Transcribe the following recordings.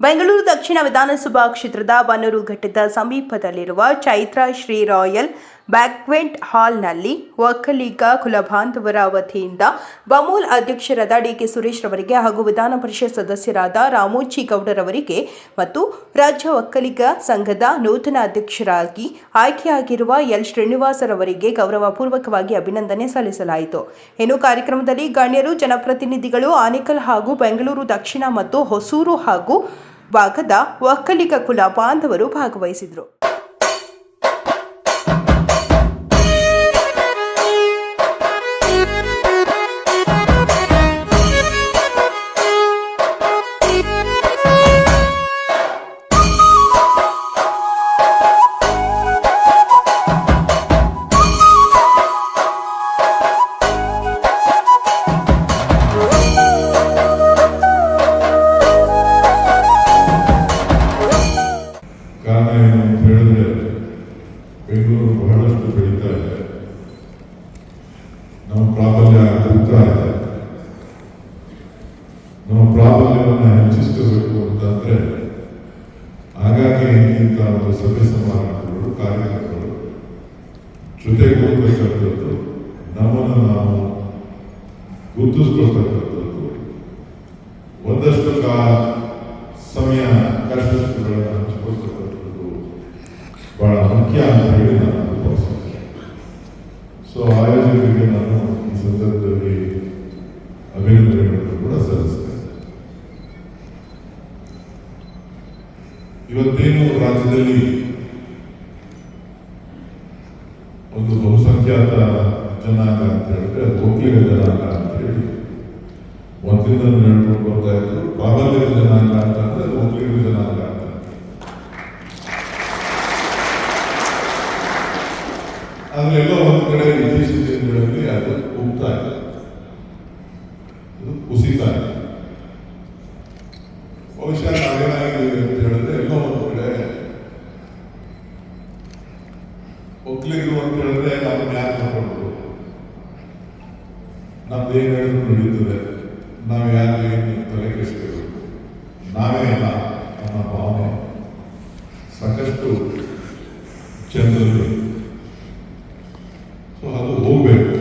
ಬೆಂಗಳೂರು ದಕ್ಷಿಣ ವಿಧಾನಸಭಾ ಕ್ಷೇತ್ರದ ಬನ್ನೂರು ಘಟ್ಟದ ಸಮೀಪದಲ್ಲಿರುವ ಚೈತ್ರ ಶ್ರೀ ರಾಯಲ್ ಬ್ಯಾಕ್ವೆಂಟ್ ಹಾಲ್ನಲ್ಲಿ ಒಕ್ಕಲಿಗ ಕುಲಬಾಂಧವರ ವತಿಯಿಂದ ಬಮೂಲ್ ಅಧ್ಯಕ್ಷರಾದ ಡಿಕೆ ಸುರೇಶ್ ರವರಿಗೆ ಹಾಗೂ ವಿಧಾನ ಪರಿಷತ್ ಸದಸ್ಯರಾದ ರಾಮೋಜಿ ಗೌಡರವರಿಗೆ ಮತ್ತು ರಾಜ್ಯ ಒಕ್ಕಲಿಗ ಸಂಘದ ನೂತನ ಅಧ್ಯಕ್ಷರಾಗಿ ಆಯ್ಕೆಯಾಗಿರುವ ಎಲ್ ಶ್ರೀನಿವಾಸರವರಿಗೆ ಗೌರವಪೂರ್ವಕವಾಗಿ ಅಭಿನಂದನೆ ಸಲ್ಲಿಸಲಾಯಿತು. ಇನ್ನು ಕಾರ್ಯಕ್ರಮದಲ್ಲಿ ಗಣ್ಯರು, ಜನಪ್ರತಿನಿಧಿಗಳು, ಆನೇಕಲ್ ಹಾಗೂ ಬೆಂಗಳೂರು ದಕ್ಷಿಣ ಮತ್ತು ಹೊಸೂರು ಹಾಗೂ ಭಾಗದ ಒಕ್ಕಲಿಗ ಕುಲ ಬಾಂಧವರು ಭಾಗವಹಿಸಿದರು. ಗುರುತಿಸ್ಕೊಳ್ತಕ್ಕಂಥದ್ದು. ಒಂದಷ್ಟು ಕಾ ಸಮಯ ಕಷ್ಟಗಳನ್ನು ಹಂಚಿಕೊಳ್ತಕ್ಕಂಥದ್ದು ಬಹಳ ಮುಖ್ಯ ಅಂತ ಹೇಳಿ ನಾನು ಭಾವಿಸ್ತೇನೆ ಸೊ ಆಯೋಜಕರಿಗೆ ನಾನು ಈ ಸಂದರ್ಭದಲ್ಲಿ ಅಭಿನಂದನೆಗಳನ್ನು ಕೂಡ ಸಲ್ಲಿಸ್ತೇನೆ ಇವತ್ತೇನು ರಾಜ್ಯದಲ್ಲಿ ಒಂದು ಬಹುಸಂಖ್ಯಾತ ಜನಾಂಗ ಅಂತ ಹೇಳಿದ್ರೆ ಅದು ಒಕ್ಕಲಿಗ ಜನಾಂಗ ಅಂತ ಹೇಳಿ ಮೊದಲಿಂದ ಹೇಳ್ಕೊಂಡು ಬರ್ತಾ ಇದ್ರು ಪ್ರಾಬಲ್ಯದ ಜನಾಂಗ ಅಂತ ಅಂದ್ರೆ ಅದು ಒಕ್ಕಲಿಗ ಜನಾಂಗ ಅಂತ ಆದ್ರೆ ಎಲ್ಲೋ ಒಂದು ಕಡೆ ಇತ್ತೀಚಿನ ದಿನಗಳಲ್ಲಿ ಅದು ಹೋಗ್ತಾ ಇದೆ ಅದು ಕುಸಿತಾ ಇದೆ ಬಹುಶಃ ನಾವೇನಾಗಿದೆ ಅಂತ ಹೇಳಿದ್ರೆ ಎಲ್ಲೋ ಒಂದು ಕಡೆ ಒಕ್ಕಲಿಗರು ಅಂತ ಹೇಳಿದ್ರೆ ನಾವು ಯಾರು ತಗೊಂಡು ನಮ್ದು ಏನು ಹೇಳಿದ್ರು ನಡೀತದೆ ನಾವು ಯಾರು ಏನು ತಲೆ ಕೆಡಿಸ್ಕೋಬೇಕು ನಾವೇ ಅಲ್ಲ ನಮ್ಮ ಭಾವನೆ ಸಾಕಷ್ಟು ಜನರಲ್ಲಿ ಸೊ ಅದು ಹೋಗ್ಬೇಕು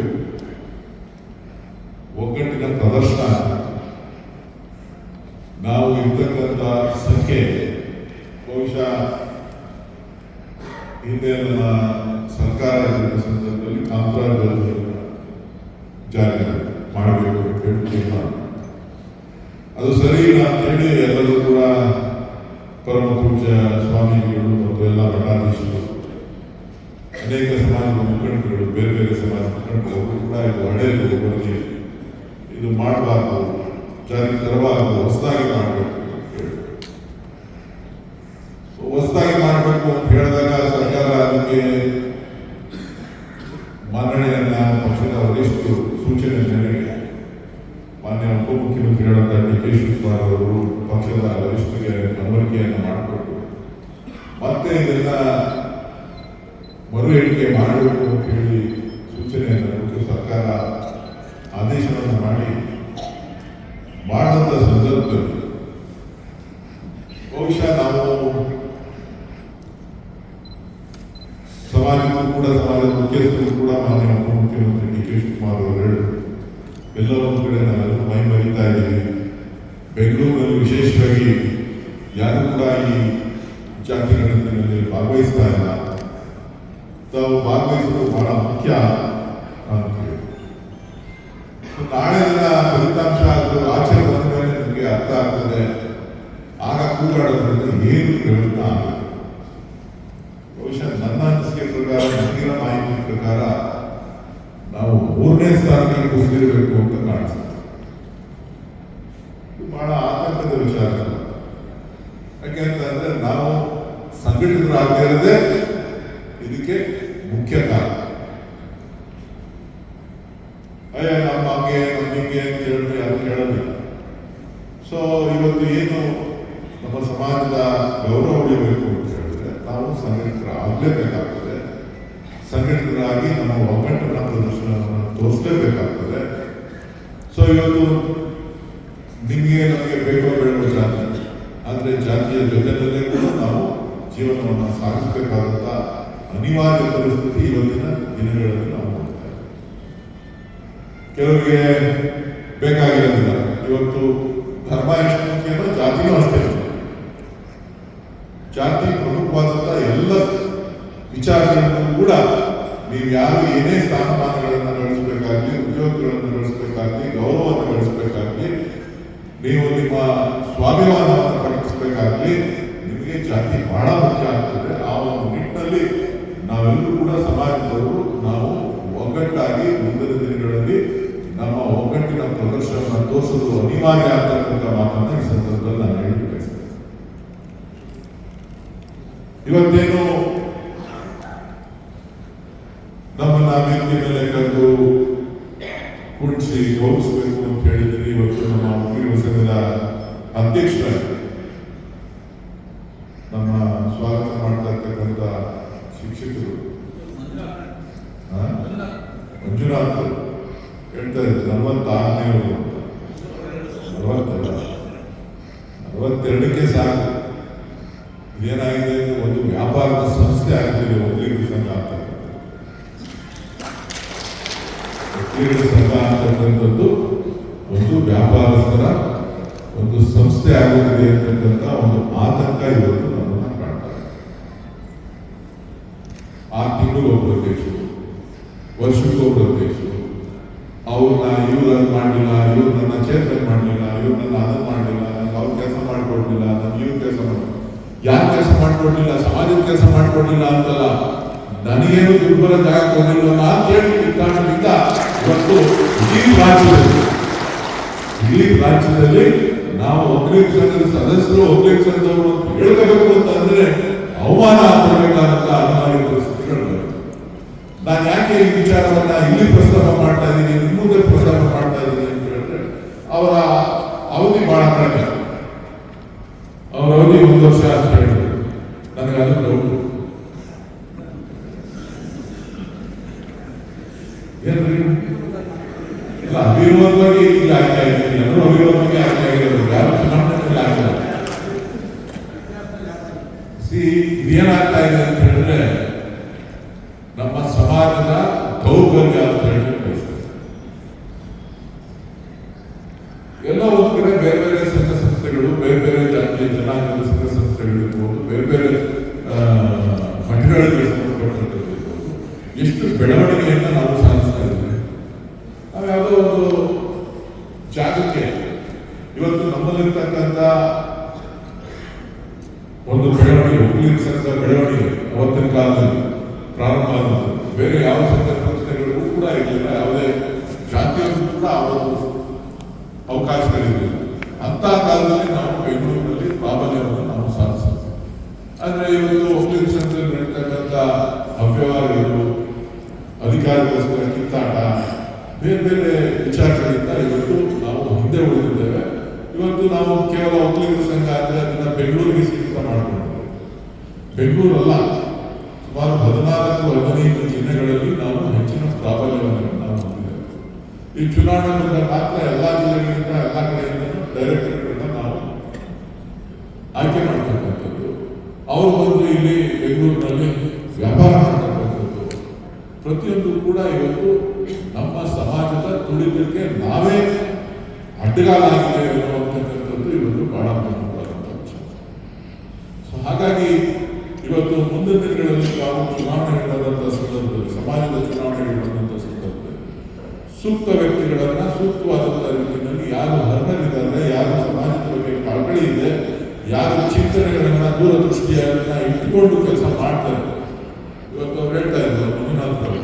ಒಗ್ಗಟ್ಟಿನ ಪ್ರದರ್ಶನ ಆಗ್ಬೇಕು. ನಾವು ಇರ್ತಕ್ಕಂಥ ಸಂಖ್ಯೆ ಬಹುಶಃ ಹಿಂದೆ ನಮ್ಮ ಸಂದರ್ಭದಲ್ಲಿ ಕಾಂತರಾಜ್ ಜಾರಿ ಮಾಡಬೇಕು ಅಂತ ಹೇಳಿ ಅದು ಸರಿ ಇಲ್ಲ ಅಂತ ಹೇಳಿ ಎಲ್ಲರೂ ಕೂಡ ಪರಮ ಪೂಜ್ಯ ಸ್ವಾಮಿಗಳು ಮತ್ತು ಎಲ್ಲ ಮಠಾಧೀಶರು, ಅನೇಕ ಸಮಾಜದ ಮುಖಂಡರುಗಳು, ಬೇರೆ ಬೇರೆ ಸಮಾಜದ ಮುಖಂಡರು ಕೂಡ ಇದು ಹಳೆಯದು ಬರಲಿ ಇದು ಮಾಡಬಾರ್ದು, ಜಾರಿಗೆ ತರಬಾರ್ದು, ಹೊಸದಾಗಿ ಮಾಡಬೇಕು ಅಂತ ಹೇಳಿ ಸೊ ಹೊಸದಾಗಿ ಮಾಡಬೇಕು ಅಂತ ಹೇಳಿದಾಗ ಸರ್ಕಾರ ಅದಕ್ಕೆ ಮನ್ನಣೆಯನ್ನ ಪಕ್ಷದ ವರಿಷ್ಠರು ಸೂಚನೆ ಮೇರೆಗೆ ಮಾನ್ಯ ಉಪಮುಖ್ಯಮಂತ್ರಿಗಳಾದ ಡಿ ಶಿವಕುಮಾರ್ ಅವರು ಪಕ್ಷದ ವರಿಷ್ಠರಿಗೆ ಮನವರಿಕೆಯನ್ನು ಮಾಡಿಕೊಟ್ಟು ಮತ್ತೆ ಇದನ್ನ ಮರು ಹೇಳಿಕೆ ಮಾಡಬೇಕು ಅಂತ ಹೇಳಿ ಸೂಚನೆಯನ್ನು ಕೊಟ್ಟು ಸರ್ಕಾರ ಆದೇಶವನ್ನು ಮಾಡಿ ಮಾಡಿದಂಥ ಸಂದರ್ಭದಲ್ಲಿ ಬಹುಶಃ ನಾವು ಸಮಾಜಕ್ಕೂ ಕೂಡ ಸಮಾಜದ ಮುಖ್ಯಸ್ಥರು ಕೂಡ ಮಾನ್ಯ ಉಪಮುಖ್ಯಮಂತ್ರಿ ಡಿ ಕೆ ಶಿವಕುಮಾರ್ ಅವರು ಎಲ್ಲರ ಕಡೆ ನಾವೆಲ್ಲ ಮೈ ಮರಿತಾ ಇದ್ದೀವಿ. ಬೆಂಗಳೂರಿನಲ್ಲಿ ವಿಶೇಷವಾಗಿ ಯಾರು ಕೂಡ ಈ ಜಾತಿ ಗಣತಿನಲ್ಲಿ ಭಾಗವಹಿಸ್ತಾ ಇಲ್ಲ. ತಾವು ಭಾಗವಹಿಸುವುದು ಬಹಳ ಮುಖ್ಯ ಅಂತ ಹೇಳಿ. ಸೊ, ನಾಳೆ ದಿನ ಫಲಿತಾಂಶ ಆಚರಣೆ ಆಚೆ ಬಂದ ಮೇಲೆ ನಿಮಗೆ ಅರ್ಥ ಆಗ್ತದೆ. ಆಗ ಕೂಗಾಡೋದ್ರಿಂದ ಏನು ಪ್ರಯೋಜನ ಆಗಲ್ಲ ಬಹುಶಃ ನನ್ನ ಅನಿಸಿಕೆ ಪ್ರಕಾರ ನನಗಿನ ಮಾಹಿತಿ ಪ್ರಕಾರ ನಾವು ಮೂರನೇ ಸ್ಥಾನಕ್ಕೆ ಕುಸಿದಿರಬೇಕು ಅಂತ ಕಾಣಿಸ್ತದೆ ಇದು ಬಹಳ ಆತಂಕದ ವಿಚಾರ ಯಾಕೆಂತಂದ್ರೆ ನಾವು ಸಂಘಟಿತರಾಗದೇ ಇರದೆ ಇದಕ್ಕೆ ಮುಖ್ಯ ಕಾರಣ ಅಯ್ಯ ನಮ್ಮ ಹಂಗೆ ನಮ್ಮ ಹಿಂಗೆ ಅಂತ ಹೇಳಿದ್ರೆ ಯಾರು ಕೇಳೋದಿಲ್ಲ ಸೊ ಇವತ್ತು ಏನು ನಮ್ಮ ಸಮಾಜದ ಗೌರವ ಉಳಿಬೇಕು ಅಂತ ಹೇಳಿದ್ರೆ ನಾವು ಸಂಘಟಿತರಾಗಲೇಬೇಕಾಗ್ತದೆ ಸಂಘಟಿತರಾಗಿ ನಮ್ಮ ಒಗ್ಗಟ್ಟಿನ ಪ್ರದರ್ಶನವನ್ನು ತೋರಿಸಲೇಬೇಕಾಗ್ತದೆ ಸೊ ಇವತ್ತು ನಿಮಗೆ ನಮಗೆ ಬೇಕೋ ಬೇಡೋ ಜಾತಿ ಅದು ಆದರೆ ಜಾತಿಯ ಜೊತೆಯಲ್ಲೇ ಕೂಡ ನಾವು ಜೀವನವನ್ನು ಸಾಗಿಸಬೇಕಾದಂಥ ಅನಿವಾರ್ಯ ಪರಿಸ್ಥಿತಿ ಇವತ್ತಿನ ದಿನಗಳಲ್ಲಿ ನಾವು ನೋಡ್ತಾ ಕೆಲವರಿಗೆ ಬೇಕಾಗಿರೋದಿಲ್ಲ ಇವತ್ತು ಧರ್ಮ ಎಷ್ಟು ಮುಖ್ಯನೋ ಜಾತಿನೂ ಅಷ್ಟೇ. ಜಾತಿ ಪ್ರಮುಖವಾದಂಥ ಎಲ್ಲ ವಿಚಾರಗಳನ್ನು ಕೂಡ ನೀವು ಯಾರು ಏನೇ ಸ್ಥಾನಮಾನಗಳನ್ನು ಗಳಿಸಬೇಕಾಗಲಿ, ಉದ್ಯೋಗಗಳನ್ನು ಗಳಿಸಬೇಕಾಗಲಿ, ಗೌರವವನ್ನು ಗಳಿಸಬೇಕಾಗಲಿ, ನೀವು ನಿಮ್ಮ ಸ್ವಾಭಿಮಾನವನ್ನು ಪ್ರಕಟಿಸಬೇಕಾಗ್ಲಿ ನಿಮಗೆ ಜಾತಿ ಬಹಳ ಮುಖ್ಯ ಆಗ್ತದೆ, ಆ ಒಂದು ನಿಟ್ಟಿನಲ್ಲಿ ನಾವೆಲ್ಲರೂ ಕೂಡ ಸಮಾಜದವರು, ನಾವು ಒಗ್ಗಟ್ಟಾಗಿ ಮುಂದಿನ ದಿನಗಳಲ್ಲಿ ನಮ್ಮ ಒಗ್ಗಟ್ಟಿನ ಪ್ರದರ್ಶನವನ್ನು ತೋರಿಸಲು ಅನಿವಾರ್ಯ ಆಗ್ತಕ್ಕಂಥ ಮಾತನ್ನು ಈ ಸಂದರ್ಭದಲ್ಲಿ ನಾನು ಹೇಳಿ ಇವತ್ತೇನು ನಮ್ಮನ್ನ ಬೆಂಕಿ ಮೇಲೆ ಕರೆದು ಕುಣಿಸಿ ಗೌರವಿಸಬೇಕು ಅಂತ ಹೇಳಿದ್ರೆ ಇವತ್ತು ನಮ್ಮ ವಕೀಲರ ಸಂಘದ ಅಧ್ಯಕ್ಷರಾಗಿ ನಮ್ಮ ಸ್ವಾಗತ ಮಾಡ್ತಾ ಇರ್ತಕ್ಕಂಥ ಶಿಕ್ಷಕರು ಆ? ಮಂಜುನಾಥ್ ಅವರು ಹೇಳ್ತಾ ಇದ್ದಾರೆ ನಲವತ್ತಾರನೇ ನಲವತ್ತೆರಡು ನಲವತ್ತೆರಡಕ್ಕೆ ಸಾಕು ಏನಾಗಿದೆ ಅಂದ್ರೆ ಒಂದು ವ್ಯಾಪಾರದ ಸಂಸ್ಥೆ ಆಗ್ತಿದೆ ಒಕ್ಕಲಿಗರ ಸಂಘ ಅಂತ ಒಕ್ಕಲಿಗರ ಸಂಘ ಅಂತಕ್ಕಂಥದ್ದು ಒಂದು ವ್ಯಾಪಾರಸ್ಥರ ಒಂದು ಸಂಸ್ಥೆ ಆಗುತ್ತಿದೆ ಅಂತಕ್ಕಂಥ ಒಂದು ಆತಂಕ ಇವತ್ತು ನಮ್ಮನ್ನು ಕಾಣ್ತಾರೆ ಆರು ತಿಂಗಳು ಒಬ್ಬರು ಅಧ್ಯಕ್ಷರು, ವರ್ಷಕ್ಕೆ ಒಬ್ಬರು ಅಧ್ಯಕ್ಷರು. ಅವ್ರನ್ನ ಇವ್ರು ಮಾಡಲಿಲ್ಲ, ಇವ್ರು ನನ್ನ ಚೇತನ ಮಾಡಲಿಲ್ಲ, ಇವ್ರು ನನ್ನ ಅದನ್ನು ಮಾಡಲಿಲ್ಲ ಅವ್ರ ಕೆಲಸ ಮಾಡಿಕೊಡ್ಲಿಲ್ಲ ನಾನು ಇವ್ರ ಕೆಲಸ ಮಾಡಿ ಯಾರು ಕೆಲಸ ಮಾಡಿಕೊಡ್ಲಿಲ್ಲ, ಸಮಾಜದ ಕೆಲಸ ಮಾಡಿಕೊಡ್ಲಿಲ್ಲ ಅಂತಲ್ಲ, ನನಗೇನು ದುರ್ಬಲ ಜಾಗ ಕೊಡಲಿಲ್ಲ ಅಂತ ಹೇಳಿ ಕಾರಣದಿಂದ ಇವತ್ತು ಇಡೀ ರಾಜ್ಯದಲ್ಲಿ ಇಡೀ ರಾಜ್ಯದಲ್ಲಿ ನಾವು ಒಕ್ಕಲಿಗ ಸಂಘದ ಸದಸ್ಯರು, ಒಕ್ಕಲಿಗ ಸಂಘದವರು ಅಂತ ಹೇಳ್ಬೇಕು ಅಂತಂದ್ರೆ ಅವಮಾನ ಆಗಬೇಕಾದಂತ ಅನಿವಾರ್ಯ ಪರಿಸ್ಥಿತಿಗಳು ನಾನು ಯಾಕೆ ಈ ವಿಚಾರವನ್ನ ಇಲ್ಲಿ ಪ್ರಸ್ತಾಪ ಮಾಡ್ತಾ ಇದ್ದೀನಿ ಮುಂದೆ ಪ್ರಸ್ತಾಪ ಮಾಡ್ತಾ ಇದ್ದೀನಿ ಅಂತ ಹೇಳಿದ್ರೆ, ಅವರ ಅವಧಿ ಬಹಳ ಕಡಿಮೆ ಅವರ ಅವಧಿ ಒಂದು ವರ್ಷ ಅಂತ ಹೇಳಿದ್ರು, ನನಗೆ ಅದು ಇಲ್ಲ ಅವಿರೋಧವಾಗಿ ಇಲ್ಲಿ ಆಗ್ತಾ ಇದ್ದೀನಿ ಎಲ್ಲರೂ ಅವಿರೋಧವಾಗಿ ಆಗ್ತಾ ಇರೋದು ಯಾರು ಚುನಾವಣೆಯಲ್ಲಿ ಆಗಿಲ್ಲ ಸಿ ಏನಾಗ್ತಾ ಇದೆ ಅಂತ ಹೇಳಿದ್ರೆ ನಮ್ಮ ಸಮಾಜದ ದೌರ್ಬಲ್ಯ ಅಂತ ಹೇಳಿ ಎಲ್ಲ ಒಂದು ಕಡೆ ಬೇರೆ ಬೇರೆ ಸಂಘ ಸಂಸ್ಥೆಗಳು ಬೇರೆ ಬೇರೆ ಜಾತಿಯ ಜನಾಂಗದ ಸಂಘ ಸಂಸ್ಥೆಗಳು ಇರ್ಬೋದು, ಬೇರೆ ಬೇರೆ ಮಠಗಳಿಗೆ ಸಂಬಂಧಪಟ್ಟಂಥದ್ದು ಎಷ್ಟು ಬೆಳವಣಿಗೆಯನ್ನು ನಾವು ಯಾವುದೋ ಒಂದು ಜಾಗಕ್ಕೆ ಇವತ್ತು ನಮ್ಮಲ್ಲಿರ್ತಕ್ಕಂಥ ಒಂದು ಬೆಳವಣಿಗೆ ಸಂಘದ ಬೆಳವಣಿಗೆ, ಅವತ್ತಿನ ಕಾಲದಲ್ಲಿ, ಪ್ರಾರಂಭ ಆದದ್ದು. ಬೇರೆ ಯಾವ ಸಂಘ ಸಂಸ್ಥೆಗಳಿಗೂ ಕೂಡ ಇರಲಿಲ್ಲ. ಯಾವುದೇ ಜಾತಿಯಲ್ಲೂ ಕೂಡ ಒಂದು ಅವಕಾಶಗಳಿರಲಿಲ್ಲ. ಅಂತ ಕಾಲದಲ್ಲಿ ನಾವು ಬೆಂಗಳೂರಿನಲ್ಲಿ ಪ್ರಾಬಲ್ಯವನ್ನು ನಾವು ಸಾಧಿಸಿದ್ವಿ ಆದರೆ ಇವತ್ತು ಒಕ್ಕಲಿಗ ಸಂಘದಲ್ಲಿ ನಡೀತಕ್ಕಂಥ ಅವ್ಯವಹಾರಗಳು ಅಧಿಕಾರಗೋಸ್ಕರ ಕಿತ್ತಾಟ ಬೇರೆ ವಿಚಾರಗಳಿಂದ ಇವತ್ತು ನಾವು ಹಿಂದೆ ಉಳಿದಿದ್ದೇವೆ. ಇವತ್ತು ನಾವು ಕೇವಲ ಒಕ್ಕಲಿಗರ ಸಂಘ ಆದರೆ ಅದನ್ನ ಬೆಂಗಳೂರಿಗೆ ಸೀಮಿತ ಮಾಡಿಕೊಂಡಿದ್ದೇವೆ. ಬೆಂಗಳೂರಲ್ಲ, ಸುಮಾರು ಹದಿನಾಲ್ಕು ಹದಿನೈದು ಜಿಲ್ಲೆಗಳಲ್ಲಿ ನಾವು ಹೆಚ್ಚಿನ ಪ್ರಾಬಲ್ಯವನ್ನು ನಾವು ಹೊಂದಿದ್ದೇವೆ. ಈ ಚುನಾವಣೆ ಮಾತ್ರ ಎಲ್ಲ ಜಿಲ್ಲೆಗಳಿಂದ ಎಲ್ಲ ಕಡೆಯಿಂದ ಡೈರೆಕ್ಟರ್ಗಳನ್ನ ನಾವು ಆಯ್ಕೆ ಮಾಡ್ತಕ್ಕಂಥದ್ದು. ಅವರು ಬಂದು ಇಲ್ಲಿ ಬೆಂಗಳೂರಿನಲ್ಲಿ ವ್ಯಾಪಾರ ಮಾಡ್ತಕ್ಕಂಥದ್ದು. ಪ್ರತಿಯೊಂದು ಕೂಡ ಇವತ್ತು ನಮ್ಮ ಸಮಾಜದ ತುಳಿತಕ್ಕೆ ನಾವೇ ಅಡ್ಡಗಾಲಾಗಿದೆ ಅನ್ನುವಂಥಕ್ಕಂಥದ್ದು ಇವತ್ತು ಬಹಳ ಪ್ರಮುಖವಾದಂಥ ಸೊ ಹಾಗಾಗಿ ಇವತ್ತು ಮುಂದಿನ ದಿನಗಳಲ್ಲಿ ನಾವು ಚುನಾವಣೆಗಳಾದಂಥ ಸಂದರ್ಭದಲ್ಲಿ, ಸಮಾಜದ ಚುನಾವಣೆಗಳಾದಂಥ ಸಂದರ್ಭದಲ್ಲಿ ಸೂಕ್ತ ವ್ಯಕ್ತಿಗಳನ್ನ ಸೂಕ್ತವಾದಂಥ ರೀತಿಯಲ್ಲಿ ಯಾರು ಹರ್ಮರಿದ್ದಾರೆ ಯಾರು ಸಮಾಜದ ಬಗ್ಗೆ ಕಳಕಳಿ ಇದೆ, ಯಾರು ಚಿಂತನೆಗಳನ್ನ ದೂರದೃಷ್ಟಿಯನ್ನ ಇಟ್ಟುಕೊಂಡು ಕೆಲಸ ಮಾಡ್ತಾರೆ. ಇವತ್ತು ಅವ್ರು ಹೇಳ್ತಾ ಇದ್ದಾರೆ ಅವರು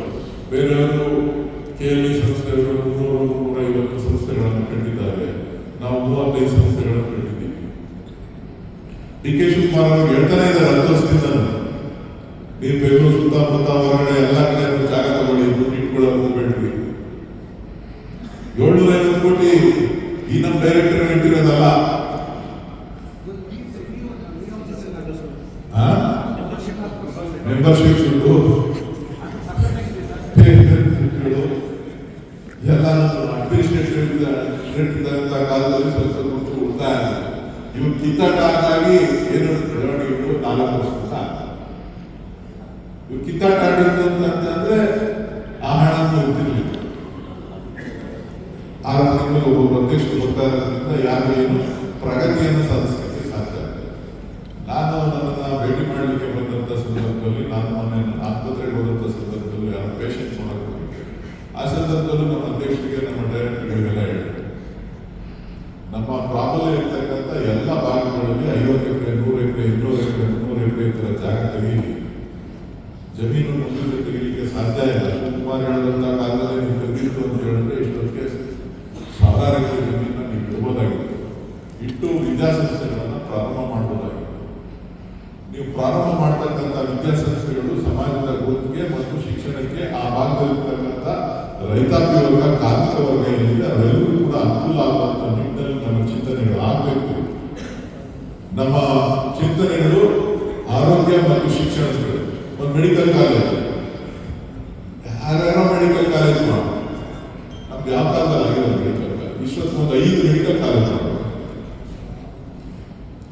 ಬೇರೆಯವರು ಕೆ ಎಲ್ ಇ ಸಂಸ್ಥೆಗಳು ಮುನ್ನೂರು ನೂರ ಐವತ್ತು ಸಂಸ್ಥೆಗಳನ್ನು ಕಟ್ಟಿದ್ದಾರೆ. ನಾವು ಮೂವತ್ತೈದು ಸಂಸ್ಥೆಗಳನ್ನು ಕಟ್ಟಿದ್ದೀವಿ. ಡಿ ಕೆ ಶಿವಕುಮಾರ್ ಅವರು ಹೇಳ್ತಾನೆ ಇದ್ದಾರೆ ಹತ್ತು ನೀವು ಬೆಂಗಳೂರು ಸುತ್ತಮುತ್ತ ಹೊರಗಡೆ ಎಲ್ಲ ಕಡೆ ಒಂದು ಜಾಗ ತಗೊಳ್ಳಿ ದುಡ್ಡು ಇಟ್ಕೊಳ್ಳೋಕೆ ಹೋಗ್ಬೇಡ್ರಿ ಏಳ್ನೂರ ಐವತ್ತು ಕೋಟಿ ಈ ನಮ್ಮ ಡೈರೆಕ್ಟರ್ ಇಟ್ಟಿರೋದಲ್ಲ ಮೆಂಬರ್ಶಿಪ್ ದುಡ್ಡು ದುಡ್ಡುಗಳು ಎಲ್ಲ ಅಡ್ಮಿನಿಸ್ಟ್ರೇಷನ್ ಕಾಲದಲ್ಲಿ ಸ್ವಲ್ಪ ಸ್ವಲ್ಪ ಉಳಿತಾಯ ಆಗಿದೆ. ಇವ್ರು ಕಿತ್ತಾಟಾಗಿ ಏನು ಬೆಳವಣಿಗೆಗಳು ನಾಲ್ಕು ವರ್ಷ ಇವ್ರು ಕಿತ್ತಾಟ ಆಡಿದ್ದು ಅಂತಂದ್ರೆ ಆ ಹಣ ಇರ್ತಿರ್ಲಿಲ್ಲ. ಆರು ತಿಂಗಳು ಒಬ್ಬ ಅಧ್ಯಕ್ಷರು ಬರ್ತಾ ಯಾರು ಏನು ಪ್ರಗತಿಯನ್ನು ಸಾಧಿಸಲಿಕ್ಕೆ ಸಾಧ್ಯ ಆಗ್ತದೆ ನಾನು ನನ್ನನ್ನು ಭೇಟಿ ಮಾಡಲಿಕ್ಕೆ ಬಂದಂಥ ಸಂದರ್ಭದಲ್ಲಿ ನಾನು ಮೊನ್ನೆ ನನ್ನ ಆಸ್ಪತ್ರೆಗೆ ಹೋದಂಥ ಸಂದರ್ಭದಲ್ಲಿ ಯಾರು ಪೇಷಂಟ್ ಮಾಡಕ್ಕೆ ಹೋಗಿದ್ದೆ ಆ ಸಂದರ್ಭದಲ್ಲೂ ನಮ್ಮ ಅಧ್ಯಕ್ಷರಿಗೆ ನಮ್ಮ ಡೈರೆಕ್ಟರ್ಗಳಿಗೆಲ್ಲ ಹೇಳಿದೆ ನಮ್ಮ ಪ್ರಾಬಲ್ಯ ಇರ್ತಕ್ಕಂಥ ಎಲ್ಲ ಭಾಗಗಳಲ್ಲಿ ಐವತ್ತು ಎಕರೆ ನೂರು ಎಕರೆ ಇನ್ನೂರು ಎಕರೆ ಮುನ್ನೂರು ಎಕರೆ ಈ ಥರ ಜಾಗ ತೆಗೀಲಿ ಜಮೀನು ಮುಂದೆ ತೆಗಿಲಿಕ್ಕೆ ಸಾಧ್ಯ ಇಲ್ಲ ಶಿವಕುಮಾರ್ ಹೇಳಿದಂಥ ಕಾಲದಲ್ಲಿ ನೀವು ತೆಗೆದಿತ್ತು ಅಂತ ಹೇಳಿದ್ರೆ ಇಷ್ಟೊತ್ತಿಗೆ ಸಾವಿರಾರು ಎಕರೆ ಜಮೀನನ್ನ ನೀವು ಇಡ್ಬೋದಾಗಿತ್ತು ಇಟ್ಟು ವಿದ್ಯಾಸಂಸ್ಥೆಗಳನ್ನು ಪ್ರಾರಂಭ ಮಾಡಬಹುದಾಗಿದೆ ನೀವು ಪ್ರಾರಂಭ ಮಾಡ್ತಕ್ಕಂಥ ವಿದ್ಯಾಸಂಸ್ಥೆಗಳು ಸಮಾಜದ ಗ್ರೋತ್ಗೆ ಮತ್ತು ಶಿಕ್ಷಣಕ್ಕೆ ಆ ಭಾಗದಲ್ಲಿರ್ತಕ್ಕಂಥ ರೈತಾಪಿ ವರ್ಗ ಕಾರ್ಮಿಕ ವರ್ಗ ಏನಿದೆ ಅವರೆಲ್ಲರೂ ಕೂಡ ಅನುಕೂಲ ಆಗುವಂಥ ನಿಟ್ಟಿನಲ್ಲಿ ನಮ್ಮ ಚಿಂತನೆಗಳು ಆಗಬೇಕು. ನಮ್ಮ ಚಿಂತನೆಗಳು ಆರೋಗ್ಯ ಮತ್ತು ಶಿಕ್ಷಣಗಳು ಒಂದು ಮೆಡಿಕಲ್ ಕಾಲೇಜ್ ಯಾರ್ಯಾರೋ ಮೆಡಿಕಲ್ ಕಾಲೇಜ್ ಮಾಡಿ ನಮ್ಗೆ ಯಾವ ಕಾಲದಲ್ಲಿ ಆಗಿರೋದು ಮೆಡಿಕಲ್ ಕಾಲೇಜ್ ವಿಶ್ವದ ಒಂದು ಐದು ಮೆಡಿಕಲ್ ಕಾಲೇಜ್ ಮಾಡಿ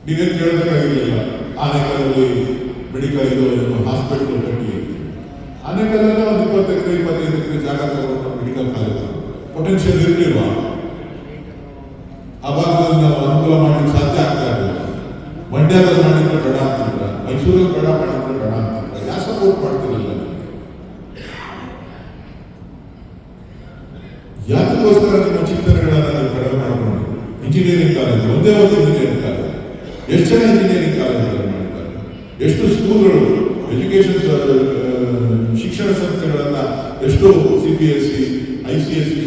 ನೀವೇನು ಕೇಳಬೇಕಾಗಿರಲಿಲ್ಲ ಆನೆಕಲ್ಲಲ್ಲಿ ಮೆಡಿಕಲ್ ಇದು ಹಾಸ್ಪಿಟಲ್ ಕಟ್ಟಿ ಆನೆಕಲ್ಲಲ್ಲಿ ಒಂದು ಇಪ್ಪತ್ತು ಎಕರೆ ಇಪ್ಪತ್ತೈದು ಎಕರೆ ಜಾಗ ತಗೊಂಡು ಮೆಡಿಕಲ್ ಕಾಲೇಜ್ ಪೊಟೆನ್ಷಿಯಲ್ ಇರಲಿಲ್ಲ ಭಾಗದಲ್ಲಿ ನಾವು ಅನುಕೂಲ ಮಾಡಲಿಕ್ಕೆ ಸಾಧ್ಯ ಆಗ್ತಾ ಇರಲಿಲ್ಲ. ಮಂಡ್ಯದಲ್ಲಿ ಮಾಡಿದ್ರೆ ಬೇಡ ಅಂತಿಲ್ಲ ಮೈಸೂರಲ್ಲಿ ಬೇಡ ಮಾಡಿದ್ರೆ ಬೇಡ ಅಂತಿಲ್ಲ ಯಾವ ಸಪೋರ್ಟ್ ಮಾಡ್ತಿರಲಿಲ್ಲ? ಯಾಕೋಸ್ಕರ ನಿಮ್ಮ ಚಿಂತನೆಗಳನ್ನು ನೀವು ಕಡಿಮೆ ಮಾಡಿಕೊಂಡು ಇಂಜಿನಿಯರಿಂಗ್ ಕಾಲೇಜ್ ಒಂದೇ ಒಂದು ಇಂಜಿನಿಯರಿಂಗ್ ಕಾಲೇಜ್ ಎಷ್ಟು ಜನ ಇಂಜಿನಿಯರಿಂಗ್ ಕಾಲೇಜುಗಳನ್ನು ಮಾಡ್ತಾರೆ? ಎಷ್ಟು ಸ್ಕೂಲ್ಗಳು ಎಜುಕೇಶನ್ ಶಿಕ್ಷಣ ಸಂಸ್ಥೆಗಳನ್ನು, ಎಷ್ಟು C B S C I C S C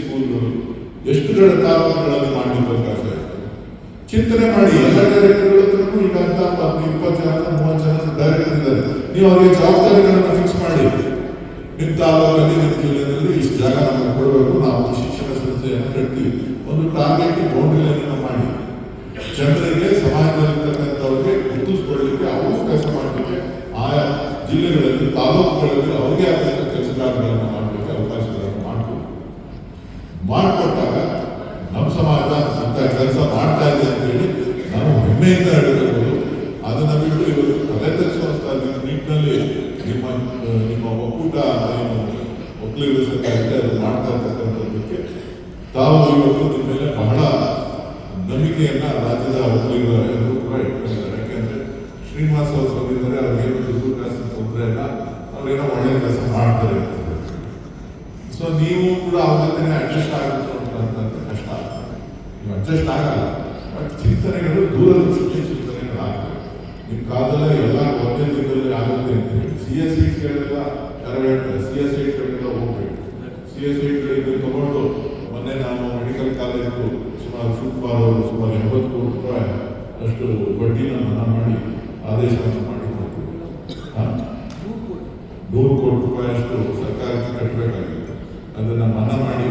ಎಷ್ಟು ಜನ ತಾಲೂಕುಗಳಲ್ಲಿ ಮಾಡಲಿಕ್ಕೆ ಚಿಂತನೆ ಮಾಡಿ, ಎಲ್ಲ ಡೈರೆಕ್ಟರ್ಗಳು ಈಗ ಅಂತ ಇಪ್ಪತ್ತು ಜನ, ಮೂವತ್ತು ಜನ ಡೈರೆಕ್ಟರ್ ಇದ್ದಾರೆ ನೀವು ಅವರಿಗೆ ಜವಾಬ್ದಾರಿಗಳನ್ನು ಫಿಕ್ಸ್ ಮಾಡಿ. ನಿಮ್ಮ ತಾಲೂಕಲ್ಲಿ ಇಷ್ಟು ಜಾಗ ನಮಗೆ ಕೊಡಬೇಕು. ನಾವು ಶಿಕ್ಷಣ ಸಂಸ್ಥೆಯನ್ನು ಕಟ್ತೀವಿ ಒಂದು ಟಾರ್ಗೆಟ್ ಬೌಂಡ್ರಿ ಲೈನ್ ಮಾಡಿ. ಜನರಿಗೆ ಸಮಾಜದಲ್ಲಿರ್ತಕ್ಕಂಥವ್ರಿಗೆ ಗುರುತಿಸ್ಕೊಳ್ಳಿಕ್ಕೆ ಅವರು ಕೆಲಸ ಮಾಡಲಿಕ್ಕೆ ಆಯಾ ಜಿಲ್ಲೆಗಳಲ್ಲಿ, ತಾಲೂಕುಗಳಲ್ಲಿ ಅವ್ರಿಗೆ ಆದಂಥ ಕೆಲಸ ಕಾರ್ಯಗಳನ್ನು ಮಾಡಲಿಕ್ಕೆ ಅವಕಾಶಗಳನ್ನು ಮಾಡಿಕೊಡಿ ಮಾಡಿಕೊಟ್ಟಾಗ ಹೆಮ್ಮೆಯಿಂದ ಹೇಳಿರಬಹುದು ಅದನ್ನು ಬಿಟ್ಟು ಇವತ್ತು ತಲೆ ತರಿಸುವಂತ ನಿಟ್ಟಿನಲ್ಲಿ ನಿಮ್ಮ ನಿಮ್ಮ ಒಕ್ಕೂಟ ಏನು ಒಕ್ಕಲಿಗರ ಅದು ಮಾಡ್ತಾ ಇರ್ತಕ್ಕಂಥದ್ದಕ್ಕೆ ತಾವು ಇವತ್ತು ನಿಮ್ಮ ಮೇಲೆ ಬಹಳ ನಂಬಿಕೆಯನ್ನ ರಾಜ್ಯದ ಒಕ್ಕಲಿಗರ ಎಲ್ಲರೂ ಕೂಡ ಇಟ್ಕೊಂಡಿದ್ದಾರೆ. ಯಾಕೆಂದ್ರೆ ಶ್ರೀನಿವಾಸ ಅವರು ಬಂದಿದ್ದಾರೆ ಅವ್ರಿಗೇನು ದುಡ್ಡು ಕಾಸಿನ ತೊಂದರೆ ಇಲ್ಲ, ಅವ್ರೇನೋ ಒಳ್ಳೆಯ ಕೆಲಸ ಮಾಡ್ತಾರೆ. ಸೊ ನೀವು ಕೂಡ ಅವ್ರ ಜೊತೆ ಅಡ್ಜಸ್ಟ್ ಆಗುತ್ತೆ ಅಂತ ಕಷ್ಟ ನೀವು ಅಡ್ಜಸ್ಟ್ ಆಗಲ್ಲ. ಬಟ್ ಚಿಂತನೆಗಳು ಚಿಂತನೆಗಳಾಗಬೇಕು ನಿಮ್ಮ ಕಾಲದಲ್ಲೇ ಎಲ್ಲ ಒಂದೇ ದಿನದಲ್ಲಿ ಆಗುತ್ತೆ ಅಂತ ಸಿ ಎಸ್ ಸೀಟ್ಗಳೆಲ್ಲ ಯಾರು ಹೇಳ್ತಾರೆ. ಸಿ ಎಸ್ ಸೀಟ್ಗಳೆಲ್ಲ ಹೋಗ್ಬೇಕು ಸಿ ಎಸ್ ಸೀಟ್ಗಳಿಂದ ತಗೊಂಡು ಮೊನ್ನೆ ನಾವು ಮೆಡಿಕಲ್ ಕಾಲೇಜು ಸುಮಾರು ಶಿವಕುಮಾರ್ ಅವರು ಸುಮಾರು ಎಂಬತ್ತು ಕೋಟಿ ರೂಪಾಯಿ ಅಷ್ಟು ಬಡ್ಡಿನ ಮನ್ನಾ ಮಾಡಿ ಆದೇಶವನ್ನು ಮಾಡಿ ನೂರು ಕೋಟಿ ರೂಪಾಯಿ ಅಷ್ಟು ಸರ್ಕಾರಕ್ಕೆ ಕಟ್ಟಬೇಕಾಗಿತ್ತು. ಅದನ್ನ ಮನ್ನಾ ಮಾಡಿ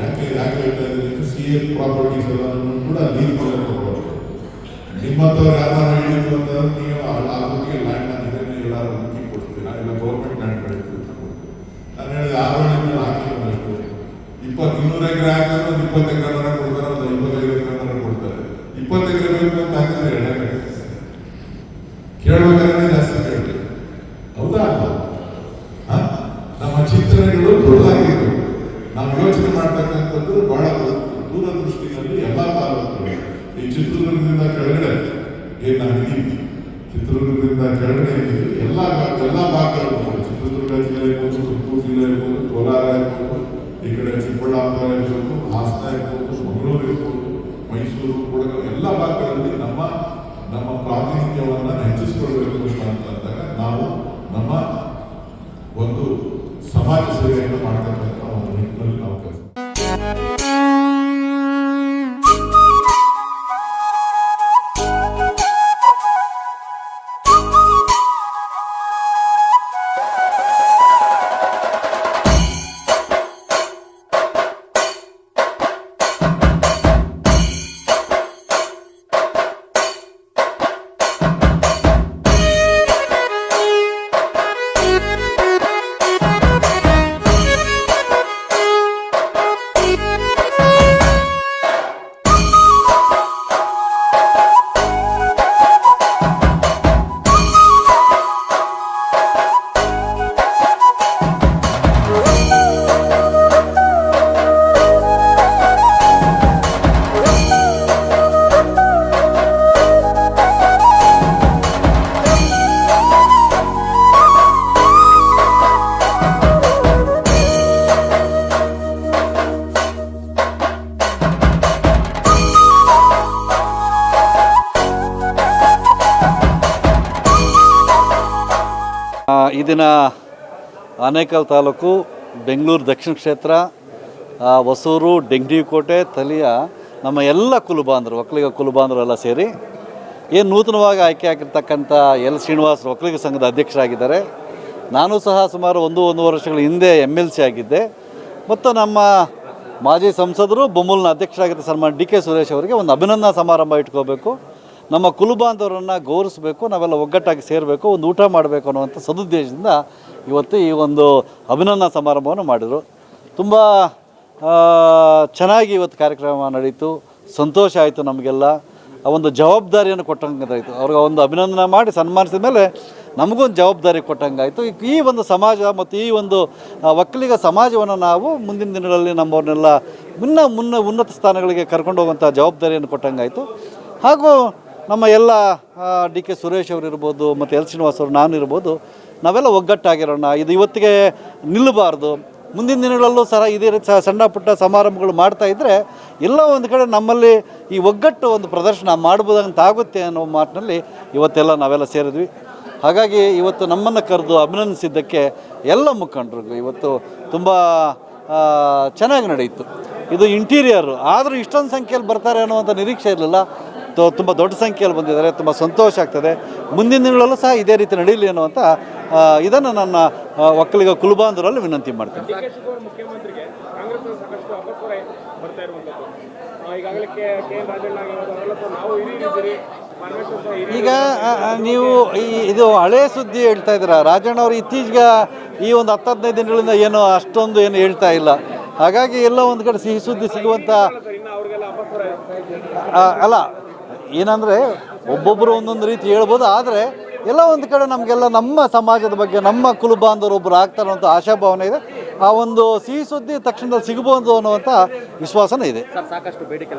ಯಾಕೆ ಯಾಕೆ ಹೇಳ್ತಾ ಇದ್ದೀನಿ ಸಿ ಎಲ್ ಪ್ರಾಪರ್ಟೀಸ್ ಎಲ್ಲನೂ ಕೂಡ ಲೀಸ್ ತಗೊಳ್ಬೋದು ನಿಮ್ಮಂಥವ್ರು ಯಾರು ಹೇಳಿದ್ರು ಅಂತಂದ್ರೆ ಆನೇಕಲ್ ತಾಲೂಕು, ಬೆಂಗಳೂರು ದಕ್ಷಿಣ ಕ್ಷೇತ್ರ ಹೊಸೂರು ಡೆಂಗಿಕೋಟೆ ತಲಿಯ ನಮ್ಮ ಎಲ್ಲ ಕುಲುಬಾಂಧರು, ಒಕ್ಕಲಿಗ ಎಲ್ಲ ಸೇರಿ ಏನು ನೂತನವಾಗಿ ಆಯ್ಕೆ ಆಗಿರ್ತಕ್ಕಂಥ ಎಲ್ ಶ್ರೀನಿವಾಸ್ ಒಕ್ಕಲಿಗ ಸಂಘದ ಅಧ್ಯಕ್ಷರಾಗಿದ್ದಾರೆ. ನಾನು ಸಹ ಸುಮಾರು ಒಂದು ಒಂದು ವರ್ಷಗಳ ಹಿಂದೆ ಎಂ ಎಲ್ ಸಿ ಆಗಿದ್ದೆ. ಮತ್ತು ನಮ್ಮ ಮಾಜಿ ಸಂಸದರು, ಬೊಮ್ಮಲ್ನ ಅಧ್ಯಕ್ಷರಾಗಿದ್ದ ಸನ್ಮಾನ್ ಡಿ ಕೆ ಸುರೇಶ್ ಅವರಿಗೆ ಒಂದು ಅಭಿನಂದನಾ ಸಮಾರಂಭ ಇಟ್ಕೋಬೇಕು. ನಮ್ಮ ಕುಲುಬಾಂಧವರನ್ನು ಗೌರವಿಸಬೇಕು, ನಾವೆಲ್ಲ ಒಗ್ಗಟ್ಟಾಗಿ ಸೇರಬೇಕು, ಒಂದು ಊಟ ಮಾಡಬೇಕು ಅನ್ನುವಂಥ ಸದುದ್ದೇಶದಿಂದ ಇವತ್ತು ಈ ಒಂದು ಅಭಿನಂದನಾ ಸಮಾರಂಭವನ್ನು ಮಾಡಿದರು. ತುಂಬ ಚೆನ್ನಾಗಿ ಇವತ್ತು ಕಾರ್ಯಕ್ರಮ ನಡೀತು. ಸಂತೋಷ ಆಯಿತು ನಮಗೆಲ್ಲ. ಆ ಒಂದು ಜವಾಬ್ದಾರಿಯನ್ನು ಕೊಟ್ಟಂಗಾಯಿತು. ಅವ್ರಿಗೆ ಒಂದು ಅಭಿನಂದನೆ ಮಾಡಿ ಸನ್ಮಾನಿಸಿದ ಮೇಲೆ ನಮಗೊಂದು ಜವಾಬ್ದಾರಿ ಕೊಟ್ಟಂಗಾಯಿತು. ಈ ಒಂದು ಸಮಾಜ ಮತ್ತು ಈ ಒಂದು ಒಕ್ಕಲಿಗ ಸಮಾಜವನ್ನು ನಾವು ಮುಂದಿನ ದಿನಗಳಲ್ಲಿ ನಮ್ಮವ್ರನ್ನೆಲ್ಲ ಮುನ್ನ ಮುನ್ನ ಉನ್ನತ ಸ್ಥಾನಗಳಿಗೆ ಕರ್ಕೊಂಡು ಹೋಗುವಂಥ ಜವಾಬ್ದಾರಿಯನ್ನು ಕೊಟ್ಟಂಗಾಯಿತು. ಹಾಗೂ ನಮ್ಮ ಎಲ್ಲ ಡಿ ಕೆ ಸುರೇಶ್ ಅವರು ಇರ್ಬೋದು ಮತ್ತು ಎಲ್ ಶ್ರೀನಿವಾಸ್ ಅವರು ನಾನು ಇರ್ಬೋದು ನಾವೆಲ್ಲ ಒಗ್ಗಟ್ಟಾಗಿರೋಣ, ಇದು ಇವತ್ತಿಗೆ ನಿಲ್ಲಬಾರ್ದು. ಮುಂದಿನ ದಿನಗಳಲ್ಲೂ ಸಹ ಇದೇ ರೀತಿ ಸಣ್ಣ ಪುಟ್ಟ ಸಮಾರಂಭಗಳು ಮಾಡ್ತಾ ಇದ್ದರೆ ಎಲ್ಲ ಒಂದು ಕಡೆ ನಮ್ಮಲ್ಲಿ ಈ ಒಗ್ಗಟ್ಟು ಒಂದು ಪ್ರದರ್ಶನ ಮಾಡ್ಬೋದಂತಾಗುತ್ತೆ ಅನ್ನೋ ಮಾತಿನಲ್ಲಿ ಇವತ್ತೆಲ್ಲ ನಾವೆಲ್ಲ ಸೇರಿದ್ವಿ. ಹಾಗಾಗಿ ಇವತ್ತು ನಮ್ಮನ್ನು ಕರೆದು ಅಭಿನಂದಿಸಿದ್ದಕ್ಕೆ ಎಲ್ಲ ಮುಖಂಡರಿಗೂ ಇವತ್ತು ತುಂಬ ಚೆನ್ನಾಗಿ ನಡೆಯಿತು. ಇದು ಇಂಟೀರಿಯರು ಆದರೂ ಇಷ್ಟೊಂದು ಸಂಖ್ಯೆಯಲ್ಲಿ ಬರ್ತಾರೆ ಅನ್ನುವಂಥ ನಿರೀಕ್ಷೆ ಇರಲಿಲ್ಲ. ತುಂಬ ದೊಡ್ಡ ಸಂಖ್ಯೆಯಲ್ಲಿ ಬಂದಿದ್ದಾರೆ ತುಂಬ ಸಂತೋಷ ಆಗ್ತದೆ. ಮುಂದಿನ ದಿನಗಳಲ್ಲೂ ಸಹ ಇದೇ ರೀತಿ ನಡೀಲಿ ಅನ್ನುವಂಥ ಇದನ್ನು ನನ್ನ ಒಕ್ಕಲಿಗ ಕುಲಬಾಂಧರಲ್ಲಿ ವಿನಂತಿ ಮಾಡ್ತೀನಿ. ಈಗ ನೀವು ಈ ಇದು ಹಳೆ ಸುದ್ದಿ ಹೇಳ್ತಾ ಇದ್ದೀರಾ? ರಾಜಣ್ಣ ಅವರು ಇತ್ತೀಚೆಗೆ ಈ ಒಂದು ಹತ್ತು ಹದಿನೈದು ದಿನಗಳಿಂದ ಏನು ಅಷ್ಟೊಂದು ಏನು ಹೇಳ್ತಾ ಇಲ್ಲ. ಹಾಗಾಗಿ ಎಲ್ಲ ಒಂದು ಕಡೆ ಸಿಹಿ ಸುದ್ದಿ ಸಿಗುವಂಥ ಅಲ್ಲ ಏನಂದರೆ ಒಬ್ಬೊಬ್ಬರು ಒಂದೊಂದು ರೀತಿ ಹೇಳ್ಬೋದು ಆದರೆ ಎಲ್ಲ ಒಂದು ಕಡೆ ನಮಗೆಲ್ಲ ನಮ್ಮ ಸಮಾಜದ ಬಗ್ಗೆ ನಮ್ಮ ಕುಲುಬಾಂಧವರು ಒಬ್ಬರು ಆಗ್ತಾರೆ ಅನ್ನೋ ಆಶಾಭಾವನೆ ಇದೆ. ಆ ಒಂದು ಸಿಹಿ ಸುದ್ದಿ ತಕ್ಷಣದಲ್ಲಿ ಸಿಗಬಹುದು ಅನ್ನುವಂಥ ವಿಶ್ವಾಸನೂ ಇದೆ. ಸಾಕಷ್ಟು ಬೇಡಿಕೆ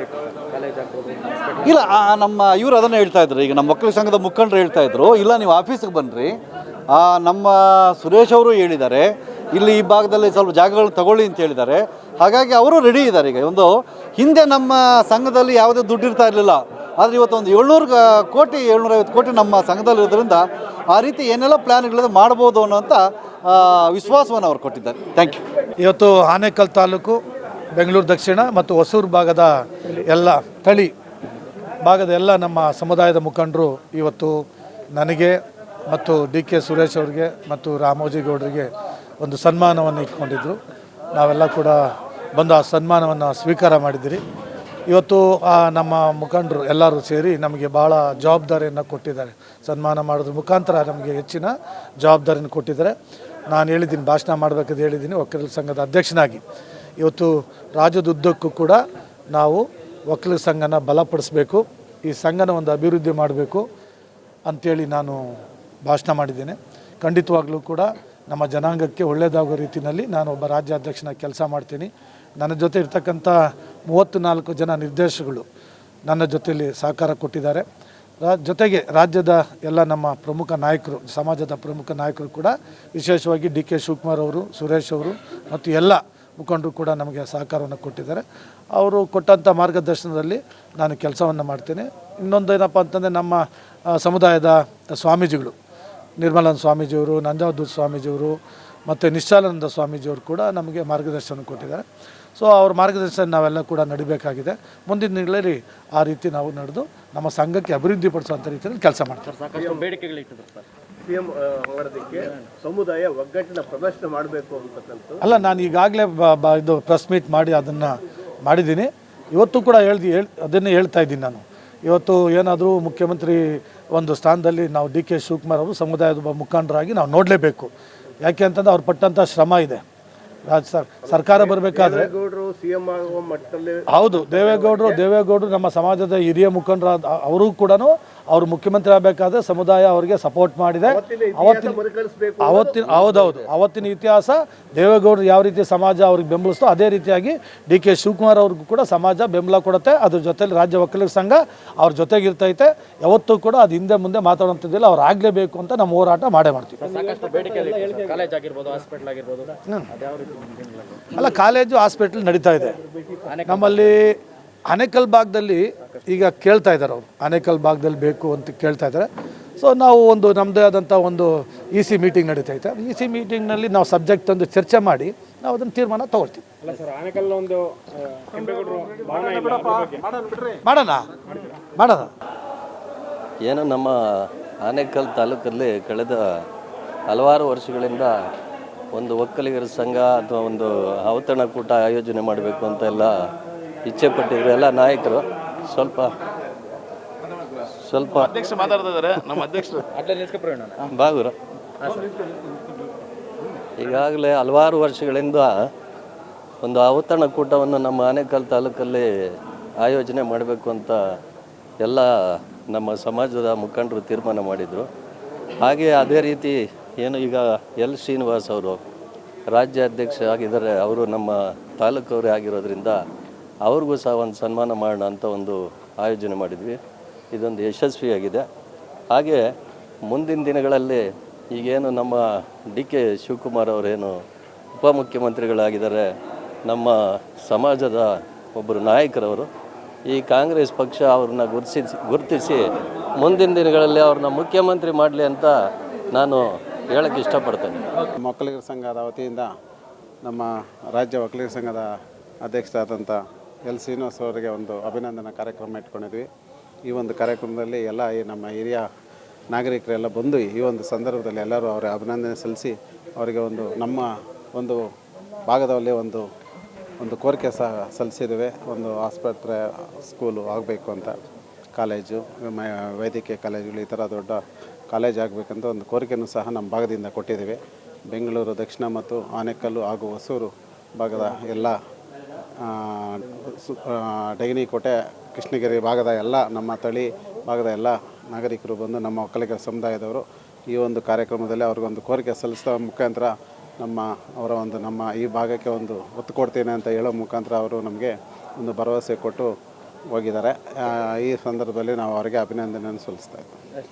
ಇಲ್ಲ ನಮ್ಮ ಇವರು ಅದನ್ನು ಹೇಳ್ತಾ ಇದ್ರು. ಈಗ ನಮ್ಮ ಮಕ್ಕಳ ಸಂಘದ ಮುಖಂಡರು ಹೇಳ್ತಾ ಇದ್ರು ಇಲ್ಲ ನೀವು ಆಫೀಸಿಗೆ ಬನ್ನಿರಿ ನಮ್ಮ ಸುರೇಶ್ ಅವರು ಹೇಳಿದ್ದಾರೆ ಇಲ್ಲಿ ಈ ಭಾಗದಲ್ಲಿ ಸ್ವಲ್ಪ ಜಾಗಗಳು ತಗೊಳ್ಳಿ ಅಂತ ಹೇಳಿದ್ದಾರೆ. ಹಾಗಾಗಿ ಅವರು ರೆಡಿ ಇದ್ದಾರೆ ಈಗ. ಒಂದು ಹಿಂದೆ ನಮ್ಮ ಸಂಘದಲ್ಲಿ ಯಾವುದೇ ದುಡ್ಡು ಇರ್ತಾ ಇರಲಿಲ್ಲ. ಆದರೆ ಇವತ್ತು ಒಂದು ಏಳ್ನೂರು ಕೋಟಿ, ಏಳ್ನೂರೈವತ್ತು ಕೋಟಿ ನಮ್ಮ ಸಂಘದಲ್ಲಿರೋದ್ರಿಂದ ಆ ರೀತಿ ಏನೆಲ್ಲ ಪ್ಲ್ಯಾನ್ಗಳನ್ನು ಮಾಡ್ಬೋದು ಅನ್ನೋಂಥ ವಿಶ್ವಾಸವನ್ನು ಅವರು ಕೊಟ್ಟಿದ್ದಾರೆ. ಥ್ಯಾಂಕ್ ಯು ಇವತ್ತು ಆನೇಕಲ್ ತಾಲೂಕು, ಬೆಂಗಳೂರು ದಕ್ಷಿಣ ಮತ್ತು ಹೊಸೂರು ಭಾಗದ ಎಲ್ಲ ತಳಿ, ಭಾಗದ ಎಲ್ಲ ನಮ್ಮ ಸಮುದಾಯದ ಮುಖಂಡರು ಇವತ್ತು ನನಗೆ ಮತ್ತು ಡಿ ಕೆ ಸುರೇಶ್ ಅವರಿಗೆ ಮತ್ತು ರಾಮೋಜಿ ಗೌಡರಿಗೆ ಒಂದು ಸನ್ಮಾನವನ್ನು ಇಟ್ಕೊಂಡಿದ್ದರು ನಾವೆಲ್ಲ ಕೂಡ ಬಂದು ಆ ಸನ್ಮಾನವನ್ನು ಸ್ವೀಕಾರ ಮಾಡಿದ್ದೀರಿ. ಇವತ್ತು ನಮ್ಮ ಮುಖಂಡರು ಎಲ್ಲರೂ ಸೇರಿ ನಮಗೆ ಭಾಳ ಜವಾಬ್ದಾರಿಯನ್ನು ಕೊಟ್ಟಿದ್ದಾರೆ. ಸನ್ಮಾನ ಮಾಡೋದ್ರ ಮುಖಾಂತರ ನಮಗೆ ಹೆಚ್ಚಿನ ಜವಾಬ್ದಾರಿಯನ್ನು ಕೊಟ್ಟಿದ್ದಾರೆ. ನಾನು ಹೇಳಿದ್ದೀನಿ, ಭಾಷಣ ಮಾಡಬೇಕಂತ ಹೇಳಿದ್ದೀನಿ ವಕೀಲರ ಸಂಘದ ಅಧ್ಯಕ್ಷನಾಗಿ. ಇವತ್ತು ರಾಜ್ಯದ ಉದ್ದಕ್ಕೂ ಕೂಡ ನಾವು ವಕೀಲರ ಸಂಘನ ಬಲಪಡಿಸಬೇಕು, ಈ ಸಂಘನ ಒಂದು ಅಭಿವೃದ್ಧಿ ಮಾಡಬೇಕು ಅಂಥೇಳಿ ನಾನು ಭಾಷಣ ಮಾಡಿದ್ದೇನೆ. ಖಂಡಿತವಾಗಲೂ ಕೂಡ ನಮ್ಮ ಜನಾಂಗಕ್ಕೆ ಒಳ್ಳೆಯದಾಗೋ ರೀತಿಯಲ್ಲಿ ನಾನು ಒಬ್ಬ ರಾಜ್ಯಾಧ್ಯಕ್ಷನಾಗಿ ಕೆಲಸ ಮಾಡ್ತೀನಿ. ನನ್ನ ಜೊತೆ ಇರ್ತಕ್ಕಂಥ ಮೂವತ್ತು ನಾಲ್ಕು ಜನ ನಿರ್ದೇಶಕಗಳು ನನ್ನ ಜೊತೆಯಲ್ಲಿ ಸಹಕಾರ ಕೊಟ್ಟಿದ್ದಾರೆ. ಜೊತೆಗೆ ರಾಜ್ಯದ ಎಲ್ಲ ನಮ್ಮ ಪ್ರಮುಖ ನಾಯಕರು, ಸಮಾಜದ ಪ್ರಮುಖ ನಾಯಕರು ಕೂಡ ವಿಶೇಷವಾಗಿ ಡಿ ಕೆ ಶಿವಕುಮಾರ್ ಅವರು, ಸುರೇಶ್ ಅವರು ಮತ್ತು ಎಲ್ಲ ಮುಖಂಡರು ಕೂಡ ನಮಗೆ ಸಹಕಾರವನ್ನು ಕೊಟ್ಟಿದ್ದಾರೆ. ಅವರು ಕೊಟ್ಟಂಥ ಮಾರ್ಗದರ್ಶನದಲ್ಲಿ ನಾನು ಕೆಲಸವನ್ನು ಮಾಡ್ತೇನೆ. ಇನ್ನೊಂದು ಏನಪ್ಪ ಅಂತಂದರೆ ನಮ್ಮ ಸಮುದಾಯದ ಸ್ವಾಮೀಜಿಗಳು ನಿರ್ಮಲಾನಂದ ಸ್ವಾಮೀಜಿಯವರು ನಂಜಾವಧೂತ್ ಸ್ವಾಮೀಜಿಯವರು ಮತ್ತು ನಿಶ್ಚಾಲಾನಂದ ಸ್ವಾಮೀಜಿಯವರು ಕೂಡ ನಮಗೆ ಮಾರ್ಗದರ್ಶನ ಕೊಟ್ಟಿದ್ದಾರೆ. ಸೊ ಅವ್ರ ಮಾರ್ಗದರ್ಶನ ನಾವೆಲ್ಲ ಕೂಡ ನಡಿಬೇಕಾಗಿದೆ. ಮುಂದಿನ ದಿನಗಳಲ್ಲಿ ಆ ರೀತಿ ನಾವು ನಡೆದು ನಮ್ಮ ಸಂಘಕ್ಕೆ ಅಭಿವೃದ್ಧಿ ಪಡಿಸುವಂಥ ರೀತಿಯಲ್ಲಿ ಕೆಲಸ ಮಾಡ್ತಾರೆ ಸಾಕಷ್ಟು ಬೇಡಿಕೆಗಳು ಇಟ್ಟಿದ್ರು ಸರ್. ಸಿಎಂ ಮಾಡೋದಕ್ಕೆ ಸಮುದಾಯ ಒಗ್ಗಟ್ಟಿನ ಪ್ರದರ್ಶನ ಮಾಡಬೇಕು ಅಂತಕ್ಕಂಥ ಅಲ್ಲ ನಾನು ಈಗಾಗಲೇ ಬ ಇದು ಪ್ರೆಸ್ ಮೀಟ್ ಮಾಡಿ ಅದನ್ನು ಮಾಡಿದ್ದೀನಿ. ಇವತ್ತು ಕೂಡ ಹೇಳ್ದು ಹೇಳ್ ಅದನ್ನೇ ಹೇಳ್ತಾ ಇದ್ದೀನಿ ನಾನು. ಇವತ್ತು ಏನಾದರೂ ಮುಖ್ಯಮಂತ್ರಿ ಒಂದು ಸ್ಥಾನದಲ್ಲಿ ನಾವು ಡಿ ಕೆ ಶಿವಕುಮಾರ್ ಅವರು ಸಮುದಾಯದ ಮುಖಂಡರಾಗಿ ನಾವು ನೋಡಲೇಬೇಕು. ಯಾಕೆ ಅಂತಂದ್ರೆ ಅವ್ರು ಪಟ್ಟಂಥ ಶ್ರಮ ಇದೆ. ರಾಜ್ ಸರ್ ಸರ್ಕಾರ ಬರಬೇಕಾದ್ರೆ ಗೌಡರು ಸಿಎಂ ಆಗುವ ಮಟ್ಟದಲ್ಲಿ ಹೌದು ದೇವೇಗೌಡರು ದೇವೇಗೌಡರು ನಮ್ಮ ಸಮಾಜದ ಹಿರಿಯ ಮುಖಂಡರಾದ ಅವರು ಕೂಡ ಅವರು ಮುಖ್ಯಮಂತ್ರಿ ಆಗಬೇಕಾದ್ರೆ ಸಮುದಾಯ ಅವರಿಗೆ ಸಪೋರ್ಟ್ ಮಾಡಿದೆ. ಅವತ್ತಿನ ಅವತ್ತಿನ ಹೌದೌದು. ಅವತ್ತಿನ ಇತಿಹಾಸ ದೇವೇಗೌಡರು ಯಾವ ರೀತಿ ಸಮಾಜ ಅವ್ರಿಗೆ ಬೆಂಬಲಿಸ್ತೋ ಅದೇ ರೀತಿಯಾಗಿ ಡಿ ಕೆ ಶಿವಕುಮಾರ್ ಅವ್ರಿಗೂ ಕೂಡ ಸಮಾಜ ಬೆಂಬಲ ಕೊಡುತ್ತೆ. ಅದ್ರ ಜೊತೆಲಿ ರಾಜ್ಯ ವಕೀಲರ ಸಂಘ ಅವ್ರ ಜೊತೆಗಿರ್ತೈತೆ ಯಾವತ್ತೂ ಕೂಡ ಅದು ಹಿಂದೆ ಮುಂದೆ ಮಾತಾಡುವಂಥದ್ದಿಲ್ಲ. ಅವ್ರು ಆಗಲೇಬೇಕು ಅಂತ ನಮ್ಮ ಹೋರಾಟ ಮಾಡೇ ಮಾಡ್ತೀವಿ. ಅಲ್ಲ ಕಾಲೇಜು ಹಾಸ್ಪಿಟ್ಲ್ ನಡೀತಾ ಇದೆ. ನಮ್ಮಲ್ಲಿ ಆನೇಕಲ್ ಭಾಗದಲ್ಲಿ ಈಗ ಕೇಳ್ತಾ ಇದ್ದಾರೆ ಅವರು. ಆನೇಕಲ್ ಭಾಗದಲ್ಲಿ ಬೇಕು ಅಂತ ಕೇಳ್ತಾ ಇದ್ದಾರೆ. ಸೊ ನಾವು ಒಂದು ನಮ್ಮದೇ ಆದಂಥ ಒಂದು ಇ ಸಿ ಮೀಟಿಂಗ್ ಇದೆ. ಇ ಸಿ ಮೀಟಿಂಗ್ನಲ್ಲಿ ನಾವು ಸಬ್ಜೆಕ್ಟ್ ತಂದು ಚರ್ಚೆ ಮಾಡಿ ನಾವು ಅದನ್ನು ತೀರ್ಮಾನ ತಗೊಳ್ತೀವಿ. ಮಾಡೋಣ? ಮಾಡೋಣ? ಏನು ನಮ್ಮ ಆನೇಕಲ್ ತಾಲೂಕಲ್ಲಿ ಕಳೆದ ಹಲವಾರು ವರ್ಷಗಳಿಂದ ಒಂದು ಒಕ್ಕಲಿಗರ ಸಂಘ ಅಥವಾ ಒಂದು ಔತಣಕೂಟ ಆಯೋಜನೆ ಮಾಡಬೇಕು ಅಂತ ಎಲ್ಲ ಇಚ್ಛೆ ಪಟ್ಟಿದ್ರು ಎಲ್ಲ ನಾಯಕರು. ಸ್ವಲ್ಪ ಸ್ವಲ್ಪ. ಅಧ್ಯಕ್ಷ ಮಾತಾಡ್ತಿದ್ದಾರೆ. ನಮ್ಮ ಅಧ್ಯಕ್ಷರು. ಬಾಗುರು. ಈಗಾಗಲೇ ಹಲವಾರು ವರ್ಷಗಳಿಂದ ಒಂದು ಔತಣಕೂಟವನ್ನು ನಮ್ಮ ಆನೇಕಲ್ ತಾಲೂಕಲ್ಲಿ ಆಯೋಜನೆ ಮಾಡಬೇಕು ಅಂತ ಎಲ್ಲ ನಮ್ಮ ಸಮಾಜದ ಮುಖಂಡರು ತೀರ್ಮಾನ ಮಾಡಿದರು. ಹಾಗೆ ಅದೇ ರೀತಿ ಏನು ಈಗ ಎಲ್ ಶ್ರೀನಿವಾಸ್ ಅವರು ರಾಜ್ಯಾಧ್ಯಕ್ಷ ಆಗಿದ್ದಾರೆ ಅವರು ನಮ್ಮ ತಾಲೂಕವರೇ ಆಗಿರೋದ್ರಿಂದ ಅವ್ರಿಗೂ ಸಹ ಒಂದು ಸನ್ಮಾನ ಮಾಡೋಣ ಅಂತ ಒಂದು ಆಯೋಜನೆ ಮಾಡಿದ್ವಿ. ಇದೊಂದು ಯಶಸ್ವಿಯಾಗಿದೆ. ಹಾಗೆ ಮುಂದಿನ ದಿನಗಳಲ್ಲಿ ಈಗೇನು ನಮ್ಮ ಡಿ ಕೆ ಶಿವಕುಮಾರ್ ಅವರೇನು ಉಪಮುಖ್ಯಮಂತ್ರಿಗಳಾಗಿದ್ದಾರೆ, ನಮ್ಮ ಸಮಾಜದ ಒಬ್ಬರು ನಾಯಕರವರು, ಈ ಕಾಂಗ್ರೆಸ್ ಪಕ್ಷ ಅವ್ರನ್ನ ಗುರುತಿಸಿ ಗುರುತಿಸಿ ಮುಂದಿನ ದಿನಗಳಲ್ಲಿ ಅವ್ರನ್ನ ಮುಖ್ಯಮಂತ್ರಿ ಮಾಡಲಿ ಅಂತ ನಾನು ಹೇಳಕ್ಕೆ ಇಷ್ಟಪಡ್ತೇನೆ. ಒಕ್ಕಲಿಗರ ಸಂಘದ ವತಿಯಿಂದ ನಮ್ಮ ರಾಜ್ಯ ಒಕ್ಕಲಿಗರ ಸಂಘದ ಅಧ್ಯಕ್ಷರಾದಂಥ ಎಲ್ ಶ್ರೀನಿವಾಸ್ ಅವರಿಗೆ ಒಂದು ಅಭಿನಂದನಾ ಕಾರ್ಯಕ್ರಮ ಇಟ್ಕೊಂಡಿದ್ವಿ. ಈ ಒಂದು ಕಾರ್ಯಕ್ರಮದಲ್ಲಿ ಎಲ್ಲ ಈ ನಮ್ಮ ಹಿರಿಯ ನಾಗರಿಕರೆಲ್ಲ ಬಂದು ಈ ಒಂದು ಸಂದರ್ಭದಲ್ಲಿ ಎಲ್ಲರೂ ಅವರ ಅಭಿನಂದನೆ ಸಲ್ಲಿಸಿ ಅವರಿಗೆ ಒಂದು ನಮ್ಮ ಒಂದು ಭಾಗದಲ್ಲಿ ಒಂದು ಒಂದು ಕೋರಿಕೆ ಸಹ ಸಲ್ಲಿಸಿದ್ದೇವೆ. ಒಂದು ಆಸ್ಪತ್ರೆ, ಸ್ಕೂಲು ಆಗಬೇಕು ಅಂತ. ಕಾಲೇಜು ವೈದ್ಯಕೀಯ ಕಾಲೇಜುಗಳು, ಈ ಥರ ದೊಡ್ಡ ಕಾಲೇಜ್ ಆಗಬೇಕಂತ ಒಂದು ಕೋರಿಕೆಯನ್ನು ಸಹ ನಮ್ಮ ಭಾಗದಿಂದ ಕೊಟ್ಟಿದ್ದೇವೆ. ಬೆಂಗಳೂರು ದಕ್ಷಿಣ ಮತ್ತು ಆನೆಕಲ್ಲು ಹಾಗೂ ಹೊಸೂರು ಭಾಗದ ಎಲ್ಲ ಆ, ಕೋಟೆ ಕೃಷ್ಣಗಿರಿ ಭಾಗದ ಎಲ್ಲ ನಮ್ಮ ತಳಿ ಭಾಗದ ಎಲ್ಲ ನಾಗರಿಕರು ಬಂದು ನಮ್ಮ ಒಕ್ಕಲಿಗರ ಸಮುದಾಯದವರು ಈ ಒಂದು ಕಾರ್ಯಕ್ರಮದಲ್ಲಿ ಅವ್ರಿಗೊಂದು ಕೋರಿಕೆ ಸಲ್ಲಿಸಿದ ಮುಖಾಂತರ ನಮ್ಮ ಅವರ ಒಂದು ನಮ್ಮ ಈ ಭಾಗಕ್ಕೆ ಒಂದು ಒತ್ತು ಕೊಡ್ತೇನೆ ಅಂತ ಹೇಳೋ ಮುಖಾಂತರ ಅವರು ನಮಗೆ ಒಂದು ಭರವಸೆ ಕೊಟ್ಟು ಹೋಗಿದ್ದಾರೆ. ಈ ಸಂದರ್ಭದಲ್ಲಿ ನಾವು ಅವರಿಗೆ ಅಭಿನಂದನೆಯನ್ನು ಸಲ್ಲಿಸ್ತಾ ಇದ್ದೀವಿ.